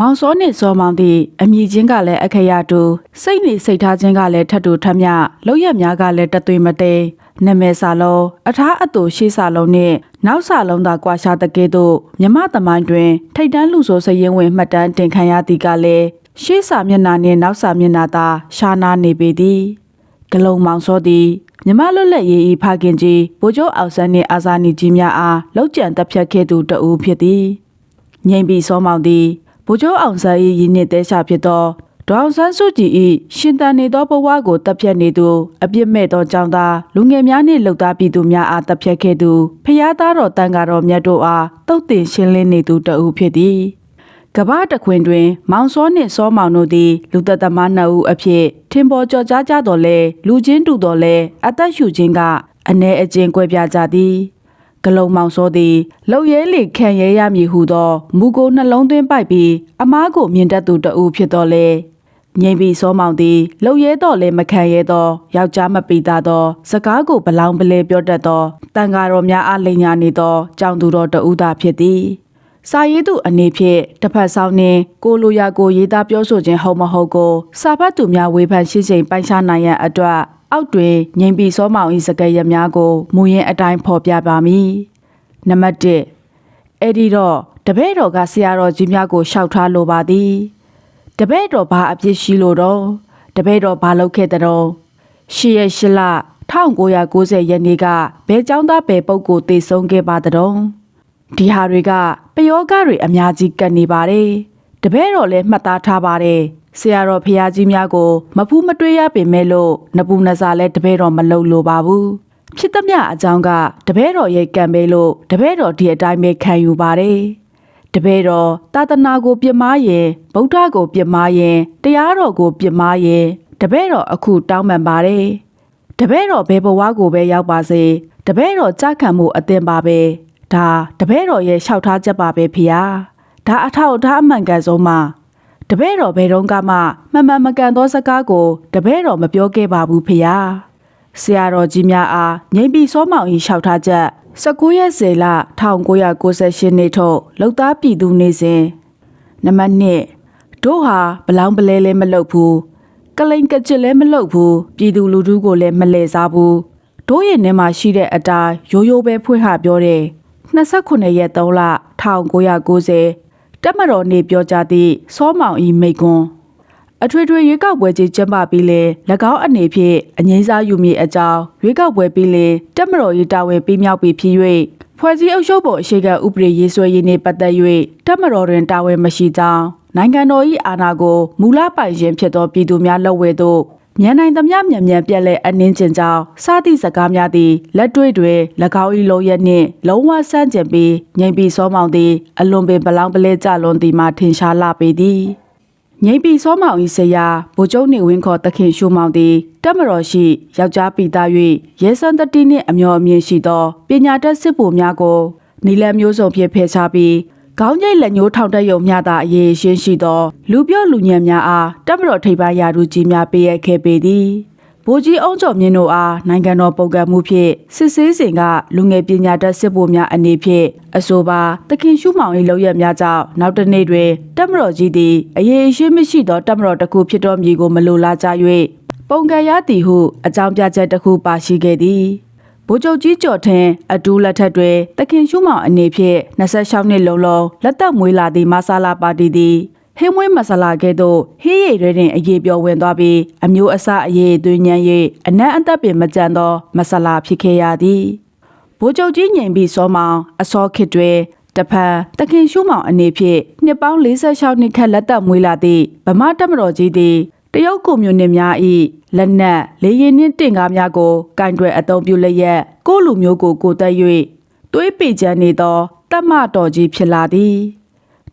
မောင်စောနှင့်စောမောင်သည်အမိချင်းကလည်းအခရတူစိတ်နေစိတ်ထားခြင်းကလည်းထပ်တူထပ်မြလောက်ရက်များကလည်းတသွေမတိန်နမဲစာလုံးအထားအတူရှေးစာလုံးနှင့်နောက်စာလုံးသာကွာရှာတကဲ့သို့မြမသမိုင်းတွင်ထိတ်တန်းလူဆိုစရင်ဝင်မှတ်တမ်းတင်ခံရသည်ကလည်းရှေးစာမျက်နှာနှင့်နောက်စာမျက်နှာသာရှာနာနေပေသည်ဂလုံမောင်စောသည်မြမလွတ်လပ်ရေးဤဖခင်ကြီးဗိုလ်ချုပ်အောင်ဆန်းနှင့်အာဇာနည်ကြီးများအားလောက်ကျန်တပ်ဖြတ်ခဲ့သူတဦးဖြစ်သည်ငိမ့်ပြီးစောမောင်သည် ဗိုလ်ချုပ်အောင်ဆန်း၏ရင်းနှင့်တဲရှာဖြစ်သောဒေါအောင်ဆန်းစုကြည်၏ရှင်တန်နေသောဘဝကိုတပ်ဖြတ်နေသူအပြစ်မဲ့သောကြောင့်သာလူငယ်များနှင့်လှုပ်သားပြည်သူများအားတပ်ဖြတ်ခဲ့သူဖျားသားတော်တန်ဃာတော်မြတ်တို့အားတုတ်တင်ရှင်းလင်းနေသူတဦးဖြစ်သည်ကဘာတခွင်တွင် မောင်စောနှင့်စောမောင်တို့သည်လူသက်သမားနှစ်ဦးအဖြစ်ထင်ပေါ်ကျော်ကြားကြတော်လဲလူချင်းတူတော်လဲအသက်ရှူခြင်းကအ ਨੇ အကျဉ်ကွဲပြားကြသည် ဂလုံမောင်စောသည်လှုပ်ရဲလေခံရဲရမည်ဟုသောမူကိုနှလုံးသွင်းပိုက်ပြီးအမားကိုမြင်တတ်သူတဦးဖြစ်တော်လေငိမ့်ပြီးစောမောင်သည်လှုပ်ရဲတော့လဲမခံရဲသောယောက်ျားမပီတာသော စကားကိုဘလောင်ပလဲပြောတတ်သောတန်ဃာတော်များအားလိန်ညာနေသောကြောင်သူတော်တဦးသာဖြစ်သည်စာရေးသူအနေဖြင့်တစ်ဖက်ဆောင်နှင့်ကိုလိုရာကိုရေးသားပြောဆိုခြင်းဟုတ်မဟုတ်ကိုစာဖတ်သူများဝေဖန်ရှင်းချိန်ပိုင်ရှားနိုင်ရန်အတွက် အောက်တွင်ငိမ့်ပြီးစောမောင်၏စကားရများကိုမူရင်းအတိုင်းဖော်ပြပါမည်နံပါတ်1အဲ့ဒီတော့တပည့်တော်ကဆရာတော်ကြီးများကိုရှောက်ထားလိုပါသည်တပည့်တော်ဘာအပြစ်ရှိလို့တော့တပည့်တော်ဘာလုပ်ခဲ့တဲ့တော့ရှေ့ရရှလ1990ရက်နေ့ကဘဲเจ้าသားဘဲပုတ်ကိုတေဆုံးခဲ့ပါတဲ့တော့ ဒီဟာတွေကပယောဂတွေအများကြီးကတ်နေပါတယ်။တပည့်တော်လည်းမှတ်သားထားပါတယ်။ ဆရာတော်ဖရာကြီးများကို မဖူးမတွေးရပေမဲ့လို့နပူနစာလည်းတပည့်တော်မလုပ်လို့ပါဘူး။ဖြစ်သမျှအကြောင်းကတပည့်တော်ရဲ့ကံပဲလို့တပည့်တော်ဒီအတိုင်းပဲခံယူပါတယ်။တပည့်တော်သာသနာကို ပြစ်မှားရင်ဗုဒ္ဓကို ပြစ်မှားရင်တရားတော်ကို ပြစ်မှားရင်တပည့်တော်အခုတောင်းပန်ပါတယ်။တပည့်တော်ဘယ်ဘဝကိုပဲရောက်ပါစေတပည့်တော်ကြခံမှုအသင်ပါပဲဒါတပည့်တော်ရဲ့လျှောက်ထားချက်ပါပဲဖေဟာဒါအထောက်အထားအမှန်ကန်ဆုံးမှာ တပည့်တော်ဘယ်တော့မှမမှန်မကန်သောစကားကိုတပည့်တော်မပြောခဲ့ပါဘူးဖေဟာဆရာတော်ကြီးများအားငိမ့်ပြီးစောမောင်ကြီးလျှောက်ထားချက်19ရက်စေလ1998နှစ်ထုတ်လောက်သားပြည်သူနေစဉ်နံပါတ်1တို့ဟာဘလောင်ပလဲလဲမလုပ်ဘူးကလိန်ကကြစ်လည်းမလုပ်ဘူးပြည်သူလူထုကိုလည်းမလဲစားဘူးတို့ရဲ့ထဲမှာရှိတဲ့အတိုင်းရိုးရိုးပဲဖွင့်ဟပြောတယ်29ရက်3လ1990 တက်မတော်နေပြောကြသည့်စောမောင်ဤမိတ်ကွန်းအထွေထွေရွေးကောက်ပွဲကြီးကျင်းပပြီးလေ၎င်းအနေဖြင့်အငိမ့်စားယူမည်အကြောင်းရွေးကောက်ပွဲပြီးလေတက်မတော်ရေးတာဝန်ပြီးမြောက်ပြီးဖြစ်၍ဖွဲ့စည်းအုပ်ချုပ်ပုံအရှိကဥပဒေရေးဆွဲရေးနှင့်ပတ်သက်၍တက်မတော်တွင်တာဝန်မရှိကြောင်းနိုင်ငံတော်၏အာဏာကိုမူလပိုင်ရှင်ဖြစ်သောပြည်သူများလက်ဝဲသို့ မြန်နိုင်သမျှမြန်မြန်ပြက်လက်အနှင်းကျင်ကြောင်းစသည့်စကားများသည်လက်တွေ့တွင်၎င်း၏လုံရက်နှင့်လုံးဝဆန့်ကျင်ပြီးငြိမ်ပြီးစောမောင်သည်အလွန်ပင်ပလောင်ပလဲကြလွန်သည်မှထင်ရှားလာပေသည်ငိမ့်ပီစောမောင်ဤဆရာဗိုလ်ချုပ်နေဝင်းခေါ်တခင်ရှုမောင်သည်တက်မတော်ရှိယောက်ျားပိသား၍ရဲစံတတိနှင့်အမျော်အမြင်ရှိသောပညာတတ်စစ်ဗိုလ်များကိုနီလန်မျိုးစုံဖြင့်ဖယ်ရှားပြီး ခေါင်းကျိတ်လက်ညှိုးထောင်တက်ယုံမျှသာအရေးရှင်းရှိသော လူပြောလူညံများအားတက်မတော်ထိပ်ပိုင်းရာထူးကြီးများပေးရခဲ့ပေသည်ဗိုလ်ကြီးအောင်ကျော်မြင့်တို့အားနိုင်ငံတော်ပုံကံမှုဖြင့်စစ်ဆေးစဉ်ကလူငယ်ပညာတတ်စစ်ဗိုလ်များအနေဖြင့်အဆိုပါတခင်ရှုမောင်၏လောက်ရများကြောင့်နောက်တစ်နေ့တွင်တက်မတော်ကြီးသည်အရေးအရှင်းမရှိသောတက်မတော်တစ်ခုဖြစ်တော်မည်ကိုမလိုလားကြ၍ပုံကံရသည်ဟုအကြောင်းပြချက်တစ်ခုပါရှိခဲ့သည် ဗိုလ်ချုပ်ကြီးကျော်ထင်းအတူလက်ထက်တွင်တခင်ရှုမောင်အနေဖြင့်26နှစ်လုံးလုံးလက်သက်မွေးလာသည့်မဆာလာပါတီသည်ဟင်းမွေးမဆလာကဲ့သို့ဟေးရည်တွေတွင်အရေးပြောဝင်သွားပြီးအမျိုးအစားအရေးသွင်းညံ၍အနက်အသက်ပင်မကြံသောမဆလာဖြစ်ခဲ့ရသည်ဗိုလ်ချုပ်ကြီးငိမ်ပြီးစောမောင်အစောခေတ်တွင်တဖန်တခင်ရှုမောင်အနေဖြင့်နှစ်ပေါင်း46နှစ်ခန့်လက်သက်မွေးလာသည့်ဗမာတက်မတော်ကြီးသည် တရုတ်ကွန်မြူနစ်များ၏လက်နက်လေရင်နှင့်တင့်ကားများကိုကင်တွယ်အသုံးပြုလျက်ကိုယ့်လူမျိုးကိုကိုသက်၍သွေးပေချမ်းနေသောတတ်မတော်ကြီးဖြစ်လာသည်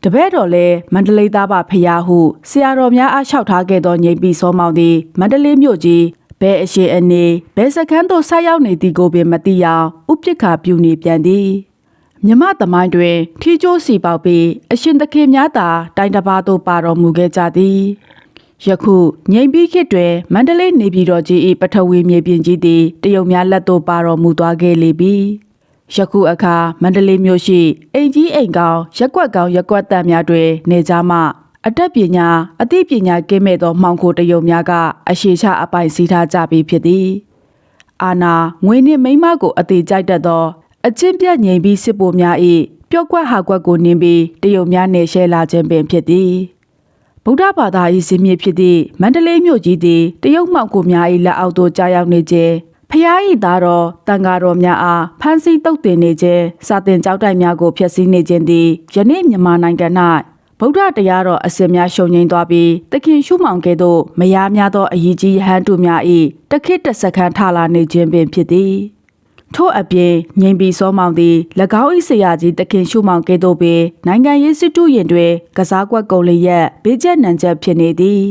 တပည့်တော်လဲမန္တလေးသားပါဖျားဟုဆရာတော်များအားလျှောက်ထားခဲ့သောငိမ့်ပြီးစောမောင်သည်မန္တလေးမြို့ကြီးဘဲအရှိအနေဘဲစခန်းသို့ဆက်ရောက်နေသည်ကိုပင်မသိရအောင်ဥပိ္ပခာပြုနေပြန်သည်မြမသမိုင်းတွင် ထီကျိုးစီပေါက်ပြီးအရှင်သခင်များသာတိုင်းတစ်ပါးသို့ပါတော်မူခဲ့ကြသည် ယခုငိမ့်ပြီးခေတ်တွင်မန္တလေးနေပြည်တော်ကြီး၏ပထဝီမြေပြင်ကြီးသည်တရုတ်များလက်သို့ပါတော်မူသွားခဲ့လေပြီယခုအခါမန္တလေးမြို့ရှိအိမ်ကြီးအိမ်ကောင်းရက်ကွက်ကောင်းရက်ကွက်တန်များတွင် နေကြမှအတတ်ပညာအသိပညာကင်းမဲ့သောမှောင်ခိုတယုံများကအရှိချအပိုင်စီးထားကြပြီးဖြစ်သည်အာနာငွေနှင့်မိန်းမကိုအသေးကြိုက်တတ်သော အချင်းပြတ်ငြိမ်ပြီးစစ်ပိုများ၏ပျော့ကွက်ဟာကွက်ကိုနင်းပြီးတယုံများနေရှဲလာခြင်းပင်ဖြစ်သည် ဗုဒ္ဓဘာသာ၏ဇင်းမြစ်ဖြစ်သည့်မန္တလေးမြို့ကြီးသည်တရုတ်မှောက်ကိုများ၏လက်အောက်သို့ကြာရောက်နေခြင်းဖျား၏သားတော်တန်ဃာတော်များအားဖမ်းဆီးတုပ်တင်နေခြင်းစာတင်ကြောက်တိုက်များကိုဖျက်ဆီးနေခြင်းသည်ယနေ့မြန်မာနိုင်ငံ၌ဗုဒ္ဓတရားတော်အစစ်များရှုံငိမ့်သွားပြီးတခင်ရှုမောင်ကဲ့သို့မယားများသောအည်ကြီးဟန်တုများ၏တခိတတစခန်းထလာနေခြင်းပင်ဖြစ်သည် ထို့အပြင်ငိမ့်ပြီးစောမောင်သည်၎င်း၏ဆရာကြီးတခင်ရှုမောင်ကဲ့သို့ပင်နိုင်ငံရေးစစ်တူရင်တွင်ကစားကွက်ကုံလျက်ဘေးကျက်နံကျက်ဖြစ်နေသည်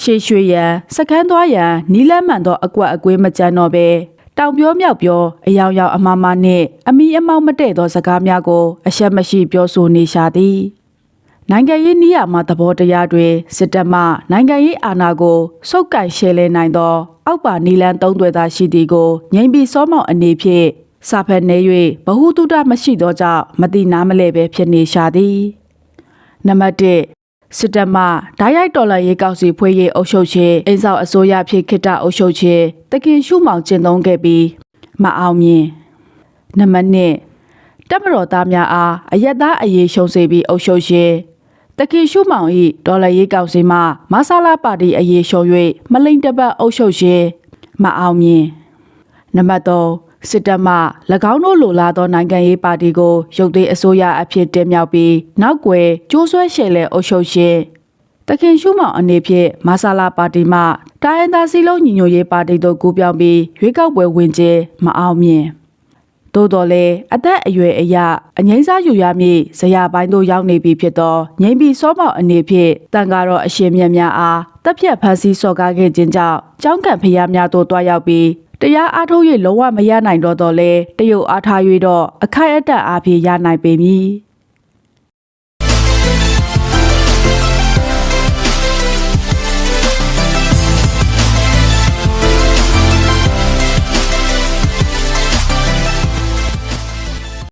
ရှေးရွှေရန်စကန်းသွားရန်နီးလန်းမှန်သောအကွက်အကွေးမကြမ်းတော့ပဲတောင်ပြောမြောက်ပြောအယောင်ယောင်အမမနှင့်အမီအမောက်မတည့်သောစကားများကိုအရှက်မရှိပြောဆိုနေရှာသည် နိုင်ငံရေးနိယာမသဘောတရားတွေစစ်တပ်မှနိုင်ငံရေးအာဏာကိုစုပ်ကိုင်ရှယ်လဲနိုင်သော အောက်ပါနီလန်သုံးသွဲသားရှိသည်ကိုငြိမ်ပြီးစောမောင်အနေဖြင့်စာဖက်နေ၍ဘ ഹു တုတမရှိသောကြောင့်မတိနားမလဲပဲဖြစ်နေရှာသည်နံပါတ်1စစ်တပ်မှဓာတ်ရိုက်တော်လှန်ရေးကောက်စီဖွဲ့ရေးအုပ်ချုပ်ခြင်းအိမ်ဆောင်အစိုးရဖြစ်ခိတ္တအုပ်ချုပ်ခြင်းတကင်ရှုမောင်ကျင့်သုံးခဲ့ပြီးမအောင်မြင်နံပါတ်2တပ်မတော်သားများအားအယက်သားအရေးရှုံးစေပြီးအုပ်ချုပ်ရှင် တကီရှုမောင်၏ဒေါ်လာရေးကောင်စီမှမဆာလာပါတီအရေးရှုံး၍မလိန်တပတ်အုပ်ချုပ်ရှင်မအောင်မြင်နံပါတ်3စစ်တပ်မှ၎င်းတို့လိုလားသောနိုင်ငံရေးပါတီကိုရုပ်သိမ်းအစိုးရအဖြစ်တင်မြှောက်ပြီးနောက်ွယ်ကျိုးဆွဲရှယ်လဲအုပ်ချုပ်ရှင်တခင်ရှုမောင်အနေဖြင့်မဆာလာပါတီမှတိုင်းရင်းသားစည်းလုံးညီညွတ်ရေးပါတီတို့ကူးပြောင်းပြီးရွေးကောက်ပွဲဝင်ခြင်းမအောင်မြင် သို့တော်လည်းအသက်အရွယ်အရအငိမ့်စားယူရမည့်ဇရာပိုင်းသို့ရောက်နေပြီဖြစ်သောငိမ့်ပြီးစောမောက်အနေဖြင့်တန်ကားတော်အရှင်မြတ်များအားတပ်ဖြတ်ဖန်ဆီးစော်ကားခဲ့ခြင်းကြောင့်ကြောင်းကံဖျားများသို့တွားရောက်ပြီးတရားအားထုတ်၍လုံးဝမရနိုင်တော့တော့လဲတရုတ်အားထား၍တော့အခိုက်အတန့်အားဖြင့်ရနိုင်ပေမည်။